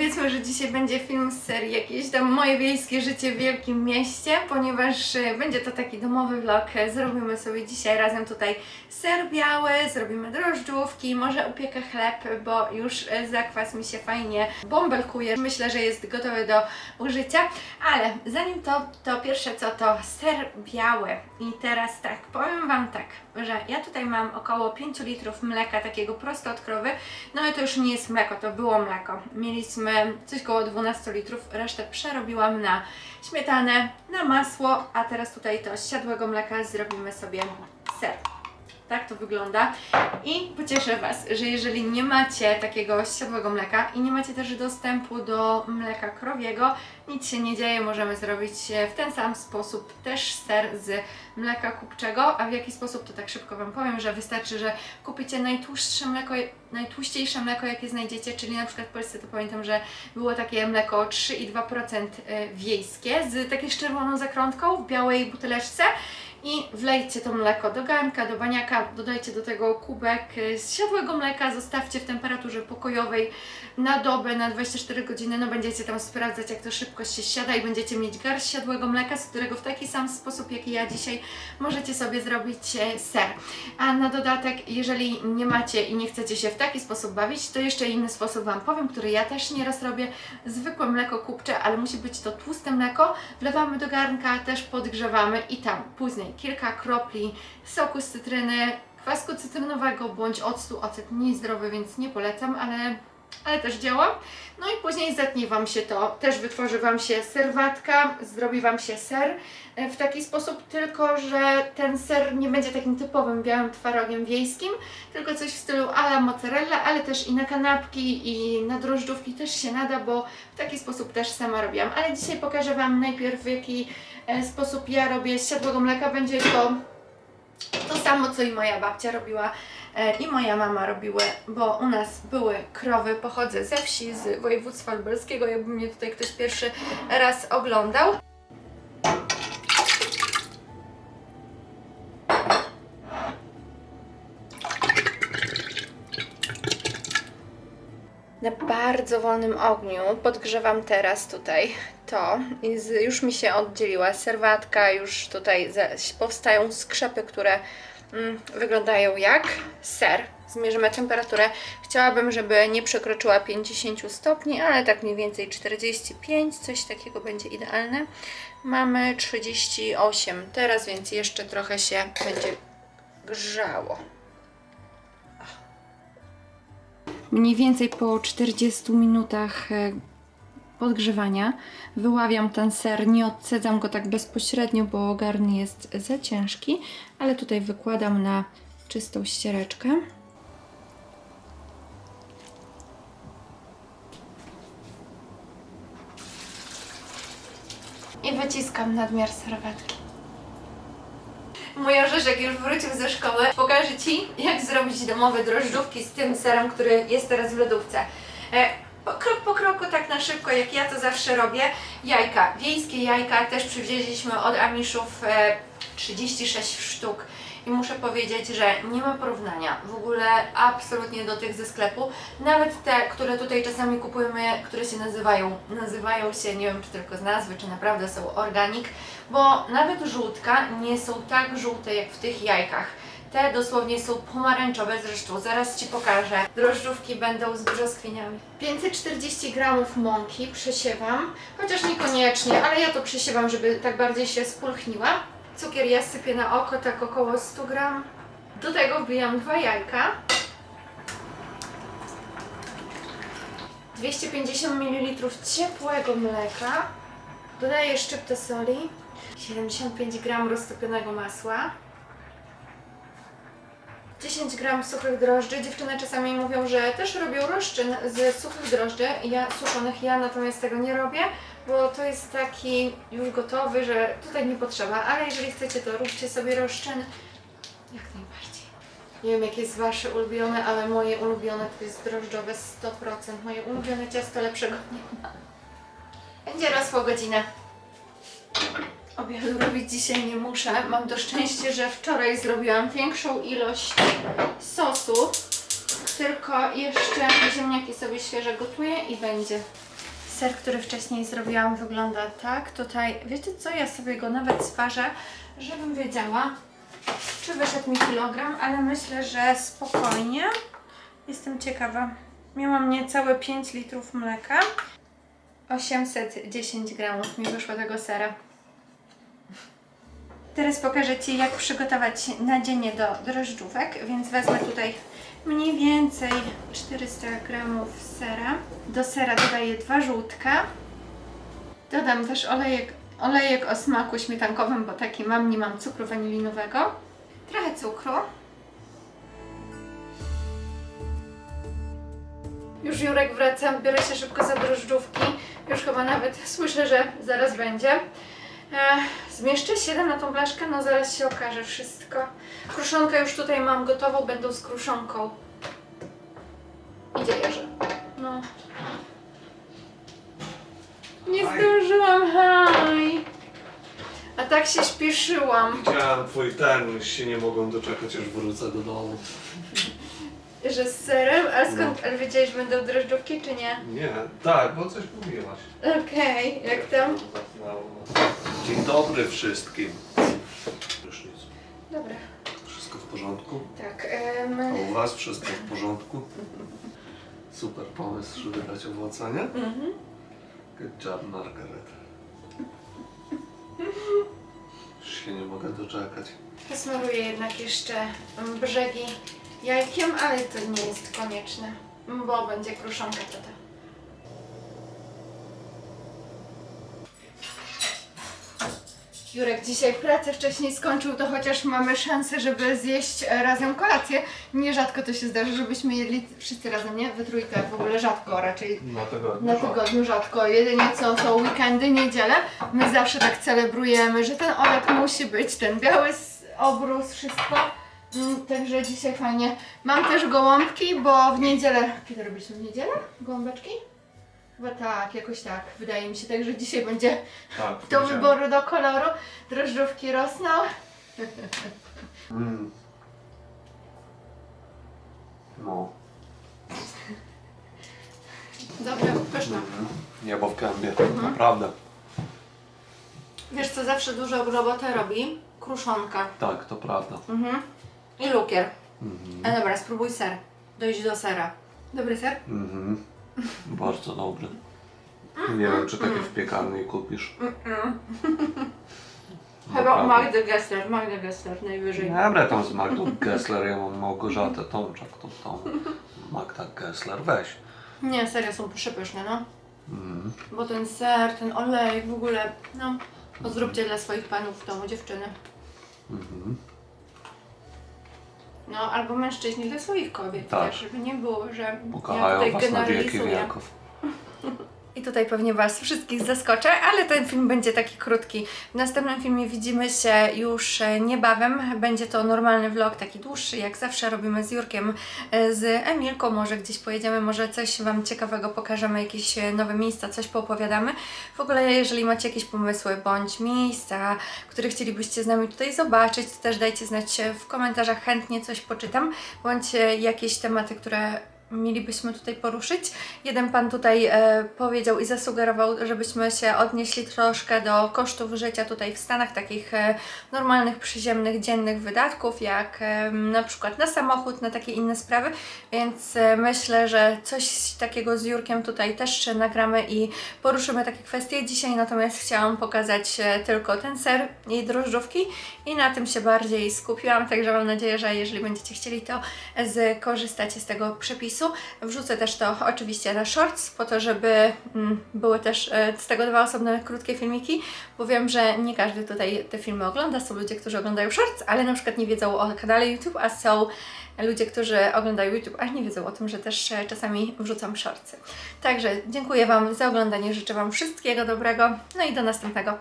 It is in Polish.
powiedzmy, że dzisiaj będzie film z serii jakieś tam moje wiejskie życie w wielkim mieście, ponieważ e, będzie to taki domowy vlog. E, Zrobimy sobie dzisiaj razem tutaj ser biały, zrobimy drożdżówki, może upiekę chleb, bo już e, zakwas mi się fajnie bąbelkuje. Myślę, że jest gotowy do użycia, ale zanim to, to pierwsze co to ser biały. I teraz tak, powiem Wam tak, że ja tutaj mam około 5 litrów mleka takiego prosto od krowy, no ale to już nie jest mleko, to było mleko. Mieliśmy coś koło 12 litrów, resztę przerobiłam na śmietanę, na masło, a teraz tutaj to z siadłego mleka zrobimy sobie ser. Tak to wygląda. I pocieszę Was, że jeżeli nie macie takiego siadłego mleka i nie macie też dostępu do mleka krowiego, nic się nie dzieje, możemy zrobić w ten sam sposób też ser z mleka kupczego. A w jaki sposób to tak szybko Wam powiem, że wystarczy, że kupicie najtłustsze mleko, najtłuściejsze mleko, jakie znajdziecie, czyli na przykład w Polsce to pamiętam, że było takie mleko 3,2% e, wiejskie z takiej z czerwoną zakrątką w białej buteleczce i wlejcie to mleko do garnka, do baniaka, dodajcie do tego kubek y, z siadłego mleka, zostawcie w temperaturze pokojowej na dobę, na 24 godziny, no będziecie tam sprawdzać jak to szybko się siada i będziecie mieć garść siadłego mleka, z którego w taki sam sposób jak i ja dzisiaj możecie sobie zrobić e, ser. A na dodatek, jeżeli nie macie i nie chcecie się w taki sposób bawić, to jeszcze inny sposób Wam powiem, który ja też nieraz robię. Zwykłe mleko kupcze, ale musi być to tłuste mleko. Wlewamy do garnka, też podgrzewamy i tam później kilka kropli soku z cytryny, kwasku cytrynowego bądź octu. Ocet niezdrowy, więc nie polecam, ale, ale też działa. No i później zetnie Wam się to, też wytworzy Wam się serwatka, zrobi Wam się ser e, w taki sposób, tylko że ten ser nie będzie takim typowym białym twarogiem wiejskim, tylko coś w stylu ala mozzarella, ale też i na kanapki i na drożdżówki też się nada, bo w taki sposób też sama robiłam. Ale dzisiaj pokażę Wam najpierw w jaki e, sposób ja robię z siadłego mleka. Będzie to to samo, co i moja babcia robiła i moja mama robiły, bo u nas były krowy, pochodzę ze wsi, z województwa lubelskiego, jakby mnie tutaj ktoś pierwszy raz oglądał. Na bardzo wolnym ogniu podgrzewam teraz tutaj to. Już mi się oddzieliła serwatka, już tutaj powstają skrzepy, które wyglądają jak ser. Zmierzymy temperaturę. Chciałabym, żeby nie przekroczyła 50 stopni, ale tak mniej więcej 45, coś takiego będzie idealne. Mamy 38 teraz, więc jeszcze trochę się będzie grzało. Mniej więcej po 40 minutach e, podgrzewania wyławiam ten ser, nie odcedzam go tak bezpośrednio, bo garn jest za ciężki, ale tutaj wykładam na czystą ściereczkę. I wyciskam nadmiar serwetki. Mój orzeszek już wrócił ze szkoły. Pokażę Ci, jak zrobić domowe drożdżówki z tym serem, który jest teraz w lodówce. E, kroku, tak na szybko, jak ja to zawsze robię. Jajka, wiejskie jajka też przywieźliśmy od Amiszów e, 36 sztuk. I muszę powiedzieć, że nie ma porównania w ogóle absolutnie do tych ze sklepu. Nawet te, które tutaj czasami kupujemy, które się nazywają, nazywają się, nie wiem czy tylko z nazwy, czy naprawdę są organik, bo nawet żółtka nie są tak żółte jak w tych jajkach. Te dosłownie są pomarańczowe, zresztą zaraz Ci pokażę. Drożdżówki będą z brzoskwiniami. 540 gramów mąki przesiewam, chociaż niekoniecznie, ale ja to przesiewam, żeby tak bardziej się spulchniła. Cukier ja sypię na oko, tak około 100 gram. Do tego wbijam dwa jajka. 250 ml ciepłego mleka. Dodaję szczyptę soli. 75 gram roztopionego masła. 10 gram suchych drożdży. Dziewczyny czasami mówią, że też robią roszczyn z suchych drożdży, ja suszonych, ja natomiast tego nie robię, bo to jest taki już gotowy, że tutaj nie potrzeba, ale jeżeli chcecie, to róbcie sobie roszczyn jak najbardziej. Nie wiem, jakie jest Wasze ulubione, ale moje ulubione to jest drożdżowe 100%. Moje ulubione ciasto lepszego nie ma. Będzie rosło godzinę. Obiadu robić dzisiaj nie muszę. Mam to szczęście, że wczoraj zrobiłam większą ilość sosu. Tylko jeszcze ziemniaki sobie świeże gotuję i będzie ser, który wcześniej zrobiłam, wygląda tak. Tutaj, wiecie co, ja sobie go nawet sważę, żebym wiedziała, czy wyszedł mi kilogram, ale myślę, że spokojnie. Jestem ciekawa. Miałam niecałe 5 litrów mleka. 810 gramów mi wyszło tego sera. Teraz pokażę Ci, jak przygotować nadzienie do drożdżówek, więc wezmę tutaj mniej więcej 400 gramów sera. Do sera dodaję dwa żółtka. Dodam też olejek, olejek o smaku śmietankowym, bo taki mam, nie mam cukru wanilinowego. Trochę cukru. Już Jurek wraca, biorę się szybko za drożdżówki. Już chyba nawet słyszę, że zaraz będzie. E, zmieszczę się na tą blaszkę? No zaraz się okaże wszystko. Kruszonkę już tutaj mam gotową, będą z kruszonką. Idzie Jerzy. No. Nie zdążyłam, haj. A tak się śpieszyłam, Widziałem twój ten, już się nie mogą doczekać, aż wrócę do domu. że z serem, ale skąd, ale wiedziałeś, że będą drożdżówki, czy nie? Nie, tak, bo coś mówiłaś. Okej, jak tam? Dzień dobry wszystkim. Prysznic. Dobra, Wszystko w porządku? tak. A em, u was wszystko w porządku? Super pomysł, żeby dać owoce, nie? mhm. Good job, Margaret. Już się nie mogę doczekać. Posmaruję jednak jeszcze brzegi jajkiem, ale to nie jest konieczne, bo będzie kruszonka tata. Jurek dzisiaj pracę wcześniej skończył, to chociaż mamy szansę, żeby zjeść razem kolację. Nierzadko to się zdarza, żebyśmy jedli wszyscy razem, nie? We trójkę w ogóle rzadko raczej. Na tygodniu. Na tygodniu rzadko. Jedynie co są weekendy, niedziele. My zawsze tak celebrujemy, że ten obiad musi być, ten biały obrus, wszystko. Mm, Także dzisiaj fajnie. Mam też gołąbki, bo w niedzielę. Kiedy robiliśmy w niedzielę? Gołąbeczki? Chyba tak, jakoś tak, wydaje mi się. Także dzisiaj będzie Tak, do wyboru, do koloru. Drożdżówki rosną. Mm. No. Dobre, pyszne. Mm. Niebo w gębie, Mhm. naprawdę. Wiesz co zawsze dużo robotę robi? Kruszonka. Tak, to prawda. Mhm. I lukier. Mhm. A dobra, spróbuj ser. Dojść do sera. Dobry ser? Mhm. Bardzo dobry. Nie wiem, czy takie w piekarni kupisz. Chyba Naprawdę. Magdy Gessler, Magda Gessler najwyżej. Dobra, tam z Magdą Gessler, ja mam Małgorzatę Tomczak, tą, tą Magda Gessler, weź. Nie, serio są przepyszne, no. Mhm. Bo ten ser, ten olej, w ogóle, no. Zróbcie dla swoich panów w domu dziewczyny. Mhm. No, albo mężczyźni dla swoich kobiet Tak. też, żeby nie było, że ja Pokochają tutaj was na wieki generalizuję. wieków. I tutaj pewnie Was wszystkich zaskoczę, ale ten film będzie taki krótki. W następnym filmie widzimy się już e, niebawem. Będzie to normalny vlog, taki dłuższy, jak zawsze robimy z Jurkiem, e, z Emilką. Może gdzieś pojedziemy, może coś Wam ciekawego pokażemy, jakieś e, nowe miejsca, coś poopowiadamy. W ogóle, jeżeli macie jakieś pomysły bądź miejsca, które chcielibyście z nami tutaj zobaczyć, to też dajcie znać w komentarzach, chętnie coś poczytam, bądź jakieś tematy, które mielibyśmy tutaj poruszyć. Jeden pan tutaj e, powiedział i zasugerował, żebyśmy się odnieśli troszkę do kosztów życia tutaj w Stanach, takich e, normalnych, przyziemnych, dziennych wydatków, jak e, na przykład na samochód, na takie inne sprawy, więc e, myślę, że coś takiego z Jurkiem tutaj też nagramy i poruszymy takie kwestie. Dzisiaj natomiast chciałam pokazać e, tylko ten ser i drożdżówki i na tym się bardziej skupiłam, także mam nadzieję, że jeżeli będziecie chcieli, to skorzystacie z tego przepisu. Wrzucę też to oczywiście na shorts, po to, żeby mm, były też e, z tego dwa osobne krótkie filmiki, bo wiem, że nie każdy tutaj te filmy ogląda. Są ludzie, którzy oglądają shorts, ale na przykład nie wiedzą o kanale YouTube, a są ludzie, którzy oglądają YouTube, a nie wiedzą o tym, że też e, czasami wrzucam shortsy. Także dziękuję Wam za oglądanie, życzę Wam wszystkiego dobrego, no i do następnego.